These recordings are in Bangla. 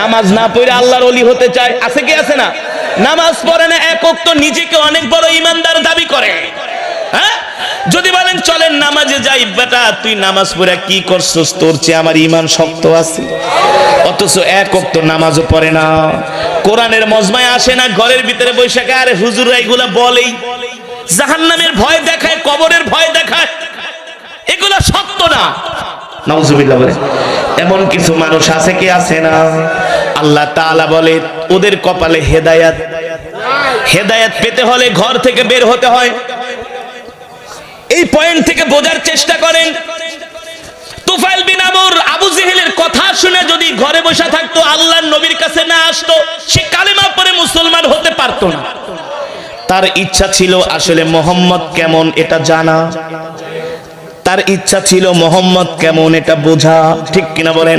নামাজ না পড়ে আল্লাহর অলি হতে চায়, আছে কি আছে না? নামাজ পড়ে না একক তো নিজেকে অনেক বড় ইমানদার দাবি করে। হ্যাঁ? যদি বলেন, চলেন নামাজে যাই, বেটা, তুই নামাজ পড়ে কি করছস? তোর চেয়ে আমার ইমান শক্ত আছে। অথচ একক তো নামাজও পড়ে না। কোরআনের মজমায় আসে না, ঘরের ভিতরে বৈশাখে আরে হুজুর, এগুলা বলেই। জাহান্নামের ভয় দেখায়, কবরের ভয় দেখায়। এগুলা সত্য না। নাউজুবিল্লাহ বলে। এমন কিছু মানুষ আছে কি আছে না? আল্লাহ তাআলা বলে, ওদের কপালে হেদায়াত। হেদায়াত পেতে হলে ঘর থেকে বের হতে হয়। এই পয়েন্ট থেকে বোঝার চেষ্টা করেন। তুফাইল বিন আমর আবু জেহেলের কথা শুনে যদি ঘরে বসে থাকতো, আল্লাহর নবীর কাছে না আসতো, সে কালেমা পরে মুসলমান হতে পারতো না। তার ইচ্ছা ছিল আসলে মোহাম্মদ কেমন, এটা জানা। তার ইচ্ছা ছিল মোহাম্মদ কেমন এটা বোঝা ঠিক কিনা বলেন?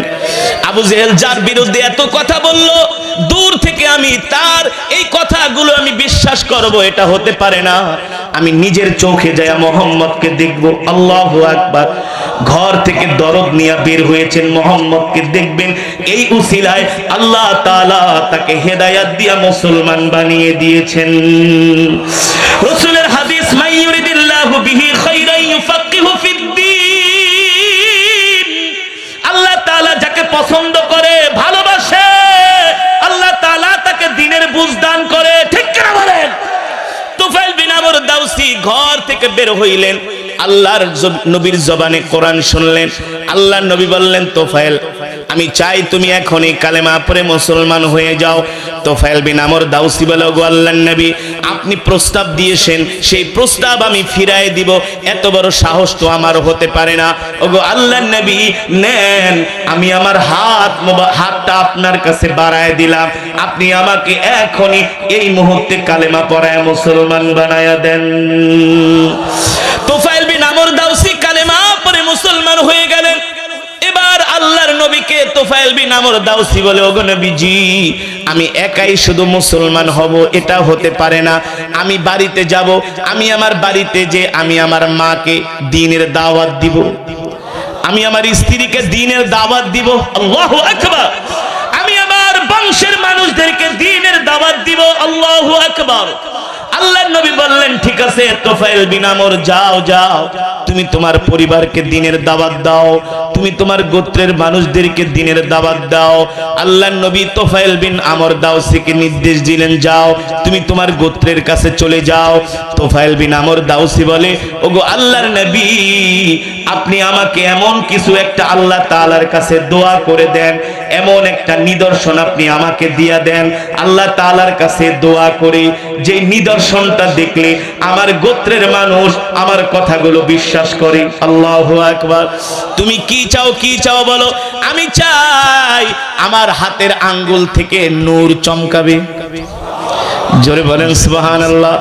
আবু জেহেল যার বিরুদ্ধে এত কথা বলল, দূর থেকে আমি তার এই কথাগুলো আমি বিশ্বাস করব, এটা হতে পারে না। আমি নিজের চোখে যায় মোহাম্মদকে দেখব, আল্লাহ আকবার। ঘর থেকে দরদ নিয়ে বের হয়েছেন, মোহাম্মদকে দেখবেন। এই উসিলায় আল্লাহ তাআলা তাকে হেদায়াত দিয়া মুসলমান বানিয়ে দিয়েছেন। পছন্দ করে, ভালোবাসে। আল্লাহ তালা তাকে দিনের বুঝ দান করে। ঠিক কেনা বলেন? তুফাইল দাউসি ঘর থেকে বের হইলেন। আল্লাহর নবীর জবানে কোরআন শুনলেন। আল্লাহ নবী বললেন তোফাইল আমি চাই তুমি এখনই কালেমা পরে মুসলমান হয়ে যাও। তোফাইল বিন আমর দাউসি বলে গো আল্লাহর নবী, আপনি প্রস্তাব দিয়েছেন, সেই প্রস্তাব আমি ফিরাই দিব। এত বড় সাহস তো আমার হতে পারে না। ওগো আল্লাহর নবী, নেন, আমি আমার হাত হাতটা আপনার কাছে বাড়ায় দিলাম। আপনি আমাকে এখনই এই মুহূর্তে কালেমা পড়ায় মুসলমান বানায়া দেন। তোফাইল বিন আমর দাউসি কালেমা পরে মুসলমান হয়ে গেলেন। নবীকে তোফাইল বিন আমর দাউসি বলে, ওগো নবীজি, আমি একাই শুধু মুসলমান হব, এটা হতে পারে না। আমি বাড়িতে যাব, আমি আমার বাড়িতে যে আমি আমার মাকে দিনের দাওয়াত দিব। আমি আমার স্ত্রীকে দিনের দাওয়াত দিব। আল্লাহু আকবার। আমি আমার বংশের মানুষদেরকে দিনের দাওয়াত দিব। আল্লাহু আকবার। আল্লাহ নবী বললেন, ঠিক আছে তোফাইল বিন আমর, যাও যাও। তুমি তোমার পরিবারকে দিনের দাওয়াত দাও, তুমি তোমার গোত্রের মানুষদেরকে দিনের দাওয়াত দাও। আল্লাহ নবী তোফাইল বিন আমর দাউসিকে নির্দেশ দিলেন, যাও, তুমি তোমার গোত্রের কাছে চলে যাও। তোফাইল বিন আমর দাউসি বলে, ওগো আল্লাহর নবী, আপনি আমাকে এমন কিছু একটা আল্লাহ তাআলার কাছে দোয়া করে দেন, এমন একটা নিদর্শন আপনি আমাকে দিয়া দেন। আল্লাহ তাআলার কাছে দোয়া করে যে নিদর্শনটা দেখলে আমার গোত্রের মানুষ আমার কথাগুলো বিশ্বাস করে। আল্লাহ একবার তুমি কি চাও কি চাও বলো? আমি চাই আমার হাতের আঙ্গুল থেকে নূর চমকাবে। জোরে বলেন সুবহান আল্লাহ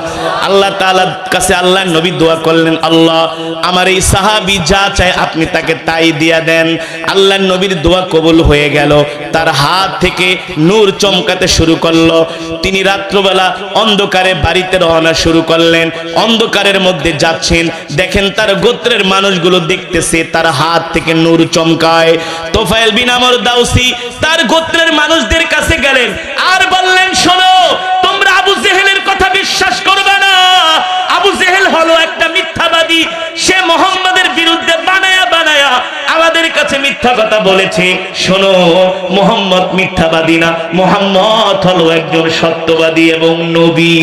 আল্লাহ তাআলার কাছে আল্লাহ নবী দোয়া করলেন, আল্লাহ, আমার এই সাহাবী যা চায় আপনি তাকে তাই দিয়া দেন। আল্লাহ নবীর দোয়া কবুল হয়ে গেল, তার হাত থেকে নূর চমকাতে শুরু করল। তিনি রাত্রবেলা অন্ধকারে বাড়িতে রওনা শুরু করলেন, অন্ধকারের মধ্যে যাচ্ছেন। দেখেন তার গোত্রের মানুষগুলো দেখতেছে, তার হাত থেকে নূর চমকায়। তোফাইল বিন আমর দাউসি তার গোত্রের মানুষদের কাছে গেলেন আর বললেন, শোনো কথা বিশ্বাস করবে না। আবু জেহেল হলো একটা মিথ্যাবাদী। সে মোহাম্মদের বিরুদ্ধে বানায়া বানায়া আমাদের কাছে মিথ্যা কথা বলেছে। শোনো, মোহাম্মদ মিথ্যাবাদী না, মোহাম্মদ হলো একজন সত্যবাদী এবং নবী।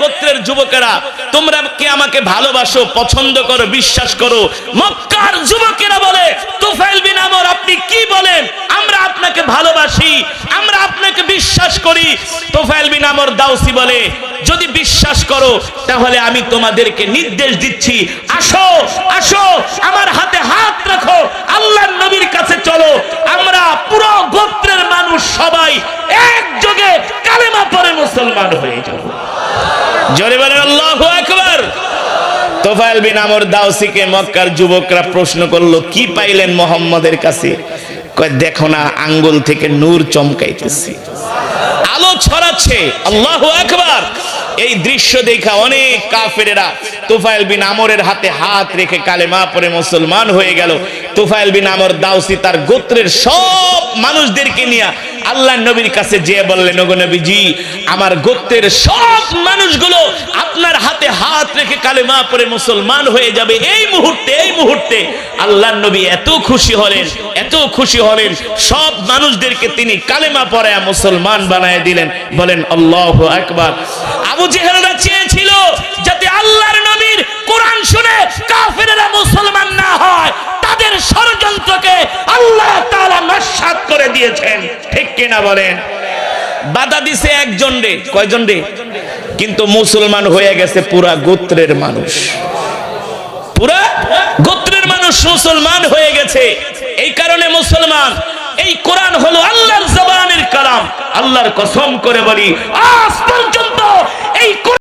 গোত্রের যুবকেরা, তোমরা কি আমাকে ভালোবাসো, পছন্দ করো, বিশ্বাস করো? মক্কার যুবকেরা বলে তুফাইল বিন আমর আপনি কি বলেন আমরা আপনাকে ভালোবাসি আমরা আপনাকে বিশ্বাস করি তোফাইল বিন আমর দাউসি বলে, যদি বিশ্বাস করো, তাহলে আমি তোমাদেরকে নির্দেশ দিচ্ছি, আসো আসো, আমার হাতে হাত রাখো, আল্লাহর নবীর কাছে চলো, আমরা পুরো গোত্রের মানুষ সবাই একযোগে কালেমা পরে মুসলমান হয়ে যাব। জোরে বলেন, আল্লাহু আকবার! তোফাইল বিন আমর দাউসিকে মক্কার যুবকরা প্রশ্ন করল, কি পাইলেন মোহাম্মদের কাছে? কয়, দেখো না, আঙ্গুল থেকে নূর চমকাইতেছে। আলো ছড়াচ্ছে। আল্লাহ আকবার। এই দৃশ্য দেখা অনেক কাফেরেরা তুফাইল বিন আমরের হাতে হাত রেখে কালে মা পরে মুসলমান হয়ে গেল। তুফাইল বিন আমর দাউসি তার গোত্রের সব মানুষদেরকে নিয়ে আল্লাহ নবীর কাছে যেয়ে বললেন, ওগো নবীজি, আমার গোত্রের সব মানুষগুলো আপনার হাতে হাত রেখে কালেমা পরে মুসলমান হয়ে যাবে। এই মুহূর্তে এই মুহূর্তে আল্লাহ নবী এত খুশি হলেন, এত খুশি হলেন। সব মানুষদেরকে তিনি কালেমা পরে মুসলমান বানায় দিলেন। বলেন, আল্লাহ আকবার। আবু জেহেলরা চেয়েছিল যাতে আল্লাহর নবীর কোরআন শুনে কাফেরেরা মুসলমান না হয়। তাদের ষড়যন্ত্রকে আল্লাহ তাআলা নস্যাৎ করে দিয়েছেন। কিনা বলেন। বাধা দিছে একজন রে। কয়জন রে? কিন্তু মুসলমান হয়ে গেছে পুরা গোত্রের মানুষ। পুরা গোত্রের মানুষ মুসলমান হয়ে গেছে। এই কারণে মুসলমান, এই কোরআন হলো আল্লাহর জবানের কালাম। আল্লাহর কসম করে বলি, আজ পর্যন্ত এই